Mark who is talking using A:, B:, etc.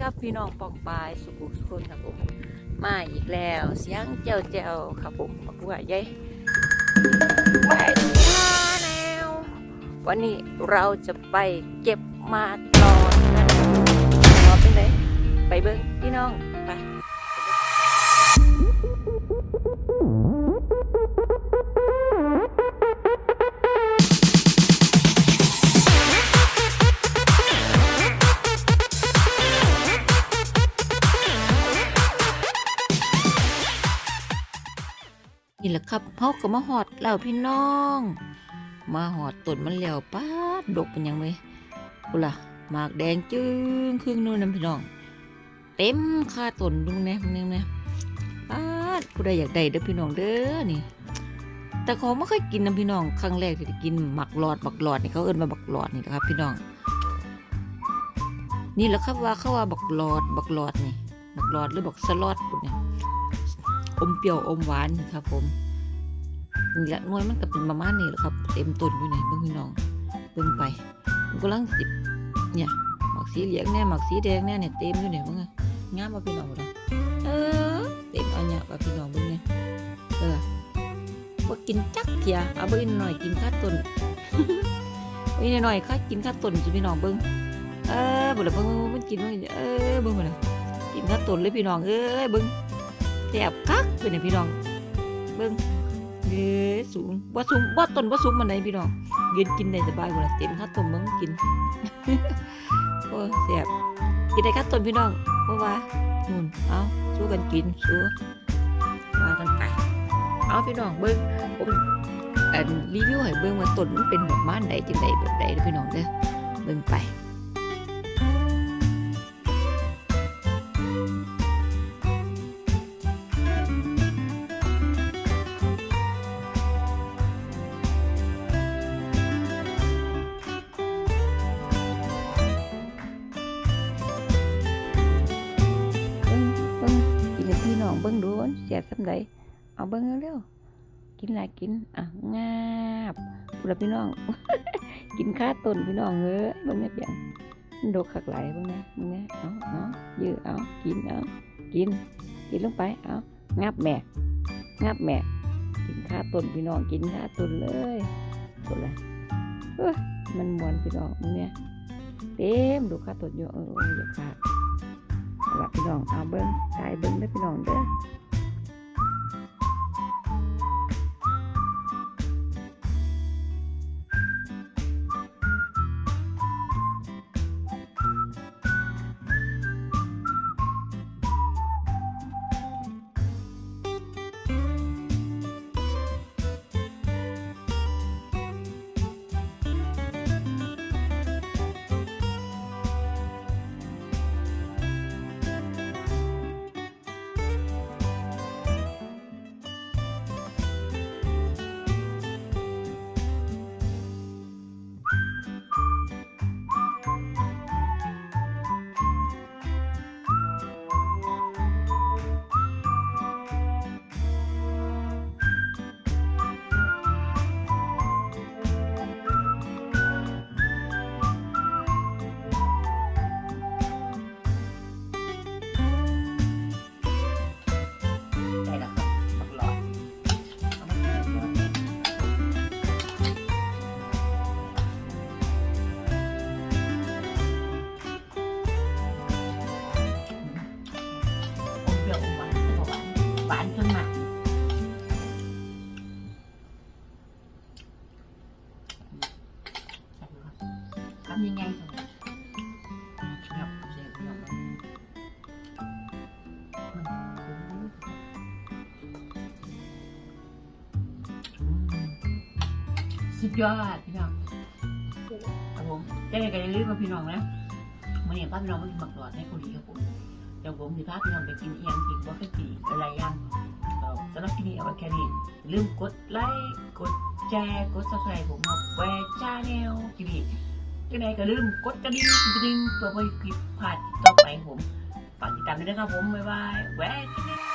A: ครับพี่น้องปองปายสุขุสุคนครับผมมาอีกแล้วเสียงเจ้าเจ้าครับผมมาผู้ใหญ่ไปท่าแนววันนี้เราจะไปเก็บมาตอนกันรอเป็นไงไปเบิ้งพี่น้อง นี่แหละครับเขาก็มาหอดแล้วพี่น้อง มาหอดต้นมันแล้วป้าดกเป็นยังไงกูล่ะหมากแดงจึ้งครึ่งนู่นนะพี่น้อง เต็มคาต้นดุงแน่มึงนึงนะป้าดผู้ใดอยากได้เด้อพี่น้องเด้อนี่ แต่เขาไม่เคยกินนะพี่น้อง ครั้งแรกที่ได้กินหมักหลอดหมักหลอดนี่เขาเอิ้นมาบักหลอดนี่นะครับ พี่น้อง นี่แหละครับว่าเขาว่าบักหลอดบักหลอดนี่บักหลอดหรือบักสลอดปุ่นเนี่ย อมเปรี้ยวอมหวานครับผมนี่แหละน่วยมันก็เป็นประมาณนี้แหละครับ เต็มต้นอยู่ไหนเบิ่งพี่น้องเบิ่งไปมันกำลังสิบเนี่ยหมากสีเหลืองแน่หมากสีแดงแน่เนี่ยเต็มอยู่เนี่ยเบิ่งอะงามมาพี่น้องเลยเออเต็มอันเนี้ยว่าพี่น้องเบิ่งเนี่ยเออว่ากินจักเทียเอาเบิ่งหน่อยกินข้าต้นอีหน่อยข้ากินข้าต้นสิพี่น้องเบิ่งเออบ่ละเบิ่งมันกินมันเออเบิ่งบ่ละกินข้าต้นเลยพี่น้องเอ้ยเบิ่ง แสบคักเป็นไงพี่น้อง เบิ้งเด้สูงบ่สูงบ่ต้นบ่สูงมันไหนพี่น้องยืนกินได้สบายหมดละเต็มข้าวต้มเบิ้งกินโอ้แสบกินได้ข้าวต้มพี่น้องเพราะว่านู่นเอาสู้กันกินสู้ว่ากันไปเอาพี่น้องเบิ้งผมอันรีวิวให้เบิ้งว่าต้นมันเป็นแบบม่านใดจังใดแบบใดเด้อพี่น้องเด้อเบิ้งไป เบิ้งดูว่าแซ่บสำใดเอาเบิ้งเร็วๆกินหลายกินอะงาบพูดละพี่น้อง กินข้าต้นพี่น้องเอ้ยเบิ้งเนี่เปียงมันดกขักไหลเบิ้งนะเบิ้งนะเอาเอายื้อเอากินเอากิน กินลงไปเอางับแม่งับแม่ กินข้าต้นพี่น้องกินข้าต้นเลยพูดละเอ้ยมันมวนพี่น้องเบิ้งเนี่ยเต็มดูข้าต้นอยู่เออโอ้ยอย่าขาด เอาล่ะพี่น้องเอาเบิ้งถ่ายเบิ้งได้พี่น้องเด้อ หวานหวานจนหมักทำยังไงครับเสียบเดียวกันมันสุดยอดพี่น้องครับผมจะได้กันลืมมาพี่น้องนะมื่อนี้ป้าพี่น้องมากินหมักหลอดในเกาหลีครับผม เดี๋ยวผมสิพาพี่น้องไปกินเอียงกินว่าเคยกินอะไรย่งสำหรับที่นี่เอาไว้แค่นี้ลืมกดไลค์กดแชร์กดซับสไครต์ผมมาแวร์ชาแนลที่นี่ยังไงก็ลืมกดกระดิ่งกระดิ่งเพื่อไม่ผิดพลาดต่อไปผมฝากติดตามด้วยนะครับผมบ๊ายบายแวร์